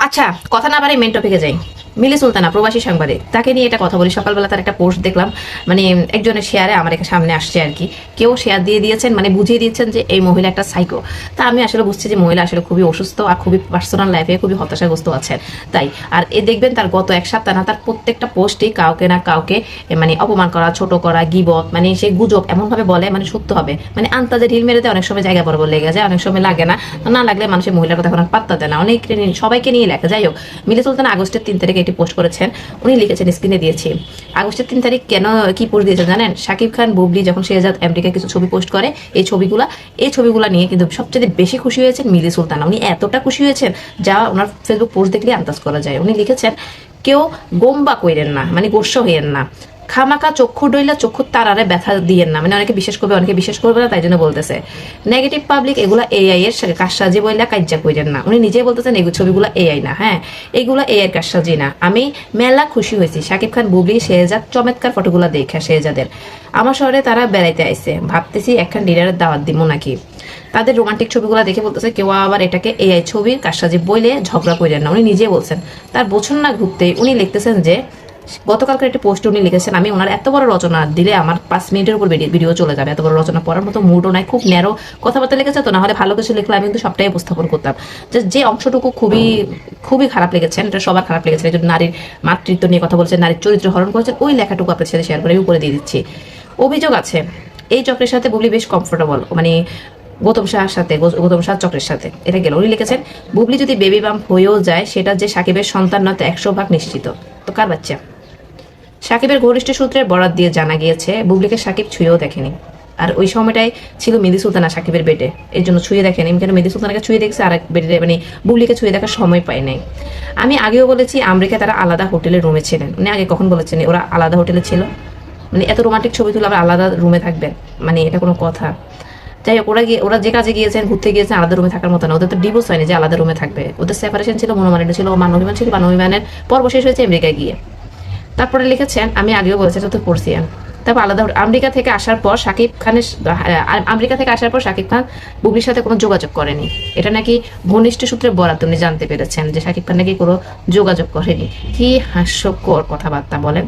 আচ্ছা কথা না বাড়ি মেন টপিকে যাই। মিলি সুলতানা, প্রবাসী সাংবাদিক। তাকে নিয়ে এটা কথা বলি। সকালবেলা তার একটা পোস্ট দেখলাম। মানে একজনের শেয়ারে আমার এখানে সামনে আসছে আর কি। কেউ শেয়ার দিয়ে দিয়েছেন মানে বুঝিয়ে দিয়েছেন যে এই মহিলা একটা সাইকো তা আমি আসলে বুঝছি যে মহিলা আসলে খুবই অসুস্থ আর খুবই পার্সোনাল লাইফে খুবই হতাশাগ্রস্ত আছেন। তাই, আর এ দেখবেন তার গত এক সপ্তাহ না, তার প্রত্যেকটা পোস্টই কাউকে না কাউকে মানে অপমান করা, ছোট করা, গিবত মানে সে গুজব এমনভাবে বলে মানে সত্য হবে। মানে আন্তাজে ঢিল মেরেতে অনেক সময় জায়গা বরাবর লেগে যায়, অনেক সময় লাগে না। না লাগলে মানুষের মহিলার কথা এখন পাত্তা দেয় না। অনেক সবাইকে নিয়ে লেখা। যাই হোক, মিলি সুলতান আগস্টের তিন তারিখে এটি পোস্ট করেছেন। উনি লিখেছেন, স্ক্রিনে দিয়েছি। আগস্টের তিন তারিখ কেন, কি পোস্ট দিয়েছেন জানেন? শাকিব খান, বুবলি যখন শেহজাদ আমেরিকায় কিছু ছবি পোস্ট করে, এই ছবিগুলো এই ছবিগুলো নিয়ে কিন্তু সবচেয়ে বেশি খুশি হয়েছেন মিলি সুলতানা। উনি এতটা খুশি হয়েছেন যা ওনার ফেসবুক পোস্ট দেখলে আন্দাজ করা যায়। উনি লিখেছেন, কেউ গোম্বা কইরেন না মানে গোস্ব হইয়েন না। খামাকা চক্ষু ডইলা চক্ষু তারারে ব্যথা দিয়েন না। মানে অনেকে বিশ্বাস করবে, অনেকে বিশ্বাস করবে না, তাই জন্য বলতেছে। নেগেটিভ পাবলিক এগুলা এআই এর কাজসাজি বইলা কাজ্জা কইরেন না। উনি নিজেই বলতেছেন এগুলো ছবিগুলো এআই না। হ্যাঁ এগুলো এআই এর কাজসাজি না। আমি মেলা খুশি হয়েছি। শাকিব খান বুবলি, শেহজাদ, চমৎকার ফটোগুলো দেখা শেহজাদের। আমার শহরে তারা বেড়াইতে আইছে। ভাবতেছি একখান ডিনারের দাওয়াত দিব নাকি? তাদের রোমান্টিক ছবিগুলো দেখে বলতেছে, কেউ আবার এটাকে এআই ছবির কাজসাজি বইলে ঝগড়া করেন না। উনি নিজেই বলছেন। তার বোঝন না ঘুরতে উনি লিখতেছেন যে গতকালকার একটা পোস্ট উনি লিখেছেন, আমি ওনার এত বড় রচনা দিলে আমার পাঁচ মিনিটের উপর ভিডিও চলে যাবে। এত বড় রচনা পড়ার মতো মুডও নাই, খুব ন্যারো কথাবার্তা লিখেছে তো না হলে ভালো কিছু লিখলে আমি কিন্তু সবটাই উপস্থাপন করতাম। যে অংশটুকু খুবই খুবই খারাপ লেগেছেন এটা সবার খারাপ লেগেছে। এই জন্য নারীর মাতৃত্ব নিয়ে কথা বলছেন, নারীর চরিত্র হরণ করেছেন, ওই লেখাটুকু আপনার সাথে শেয়ার করে আমি উপরে দিয়ে দিচ্ছি। অভিযোগ আছে, এই চক্রের সাথে বুবলি বেশ কমফোর্টেবল মানে গৌতম শাহর সাথে গৌতম শাহ চক্রের সাথে, এটা গেল। উনি লিখেছেন, বুবলি যদি বেবি বাম হয়েও যায়, সেটা যে সাকিবের সন্তান নয় একশো ভাগ নিশ্চিত। তো কার বাচ্চা? সাকিবের ঘনিষ্ঠ সূত্রের বরাত দিয়ে জানা গিয়েছে, বুবলিকে সাকিব ছুঁয়েও দেখেনি। আর ওই সময়টাই ছিল মেদি সুলতানা সাকিবের বেডে এর জন্য ছুঁয়ে দেখেনি, কেন মেদি সুলতানাকে ছুঁয়ে দেখছে আর এক বেডে মানে বুবলিকে ছুঁয়ে দেখার সময় পায় নাই। আমি আগেও বলেছি আমেরিকা তারা আলাদা হোটেলের রুমে ছিলেন। উনি আগে কখন বলেছেন, ওরা আলাদা হোটেলে ছিল? মানে এত রোমান্টিক ছবি তুলে আবার আলাদা রুমে থাকবেন? মানে এটা কোনো কথা। যাই হোক, ওরা গিয়ে, ওরা যে কাজে গিয়েছেন, ঘুরতে গিয়েছেন, আলাদা রুমে থাকার মতো না। ওদের তো ডিভোর্স হয়নি যে আলাদা রুমে থাকবে। ওদের সেপারেশন ছিল, মনোমালিন্য ছিল মান অভিমান ছিল, মানবিমানের পর্ব শেষ হয়েছে আমেরিকায় গিয়ে। তারপরে লিখেছেন, আমি আগেও বলেছি, এটা তো তারপর আলাদা আমেরিকা থেকে আসার পর শাকিব খানের আমেরিকা থেকে আসার পর শাকিব খান বুবলির সাথে কোনো যোগাযোগ করেনি। এটা নাকি ঘনিষ্ঠ সূত্রে বরাত উনি জানতে পেরেছেন যে শাকিব খান নাকি কোনো যোগাযোগ করেনি। কি হাস্যকর কথাবার্তা বলেন।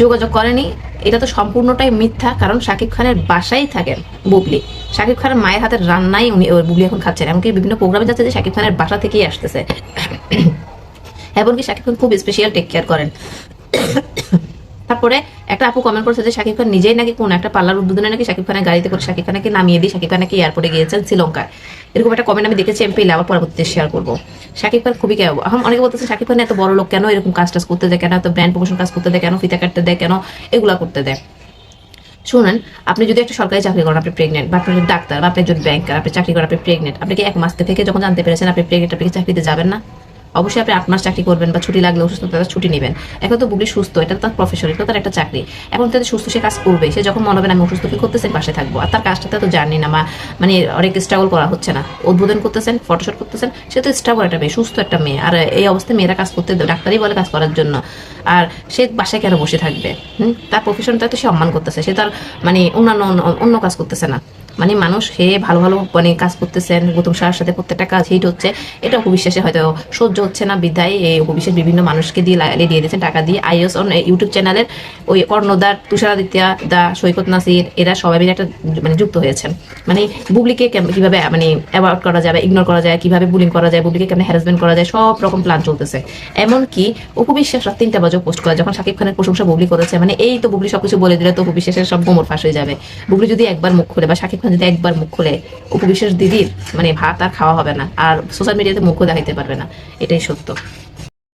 যোগাযোগ করেনি, এটা তো সম্পূর্ণটাই মিথ্যা, কারণ শাকিব খানের বাসায় থাকেন বুবলি। শাকিব খানের মায়ের হাতের রান্নাই উনি বুবলি এখন খাচ্ছেন, এমনকি বিভিন্ন প্রোগ্রামে যাচ্ছে যে শাকিব খানের বাসা থেকেই আসতেছে। এমনকি শাকিব খান খুব স্পেশাল টেক কেয়ার করেন। তারপরে একটা আপু কমেন্ট করেছে যে শাকিব খান নিজেই নাকি কোন একটা পার্লার উদ্বোধনে নাকি শাকিব খানের গাড়িতে করে শাকিব খানকে নামিয়ে দিয়ে শাকিব খান নাকি এয়ারপোর্টে গিয়েছেন শ্রীলঙ্কায়। এরকম একটা কমেন্ট আমি দেখেছি আমি পেলে আবার পরবর্তীতে শেয়ার করব। শাকিব খান খুবই কেন এখন অনেকে বলতেছে, শাকিব খান এত বড় লোক কেন? এরকম কাজ টাজ করতে দেয় কেন? এত ব্র্যান্ড প্রমোশন কাজ করতে দেয় কেন? ফিতা কাটতে দেয় কেন? এগুলা করতে দেয়। শুনেন, আপনি যদি একটা সরকারি চাকরি করেন, আপনি প্রেগনেন্ট বা আপনি ডাক্তার বা আপনি একজন ব্যাংকার আপনি চাকরি করেন, আপনি প্রেগনেন্ট আপনি কি এক মাস থেকে যখন জানতে পেরেছেন আপনি প্রেগনেন্ট আপনি চাকরিতে যাবেন না? অবশ্যই আপনি আট মাস চাকরি করবেন বা ছুটি লাগলে অসুস্থতা ছুটি নেবেন। এখন তো বুবলি সুস্থ, এটা তার প্রফেশন এটা তার একটা চাকরি। এখন তাদের সুস্থ সে কাজ করবে, সে যখন মনে হবে আমি অসুস্থ কি করতেছে পাশে থাকব। আর তার কাজটাতে তো জানি না বা মানে অনেক স্ট্রাগল করা হচ্ছে না। উদ্বোধন করতেছেন ফটোশুট করতেছেন, সে তো স্ট্রাগল একটা মেয়ে, সুস্থ একটা মেয়ে। আর এই অবস্থায় মেয়েরা কাজ করতে ডাক্তারই বলে কাজ করার জন্য। আর সে বাসায় কেন বসে থাকবে? হুম? তার প্রফেশনটা তো সে সম্মান করতেছে, সে তার মানে অন্যান্য, অন্য- অন্য কাজ করতেছে না। মানে মানুষ সে ভালো ভালো মানে কাজ করতেছেন, গৌতম সাহার সাথে প্রত্যেকটা কাজ হিট হচ্ছে। এটা অপবিশ্বাসে হয়তো সহ্য হচ্ছে না বিদায় এই অপবিশ্বাস বিভিন্ন মানুষকে দিয়ে লা- দিয়ে দিয়েছেন টাকা দিয়ে। আইএস অন ইউটিউব চ্যানেলের ওই কর্ণদার তুষারাদিত্যা দা, সৈকত নাসির, এরা সবাই মিলে একটা মানে যুক্ত হয়েছেন। মানে বুবলিকে কীভাবে মানে অ্যাভয়েড করা যাবে ইগনোর করা যায়, কীভাবে বুলিং করা যায়, বুবলিকে কেমন হ্যারাসমেন্ট করা যায়, সব রকম প্ল্যান চলতেছে। এমনকি উপবিশ্বাস রাত তিনটা বাজে পোস্ট করে, যখন শাকিব খানের প্রশংসা বুবলি করেছে মানে এই তো বুবলি সবকিছু বলে দিলে তো উপবিশ্বাসের সব গোমর ফাঁস হয়ে যাবে। বুবলি যদি একবার মুখ খুলে বা খান যদি একবার মুখ খুলে, উপবিশ্বাস দিদির মানে ভাত আর খাওয়া হবে না, আর সোশ্যাল মিডিয়াতে মুখও দেখাইতে পারবে না, এটাই সত্য।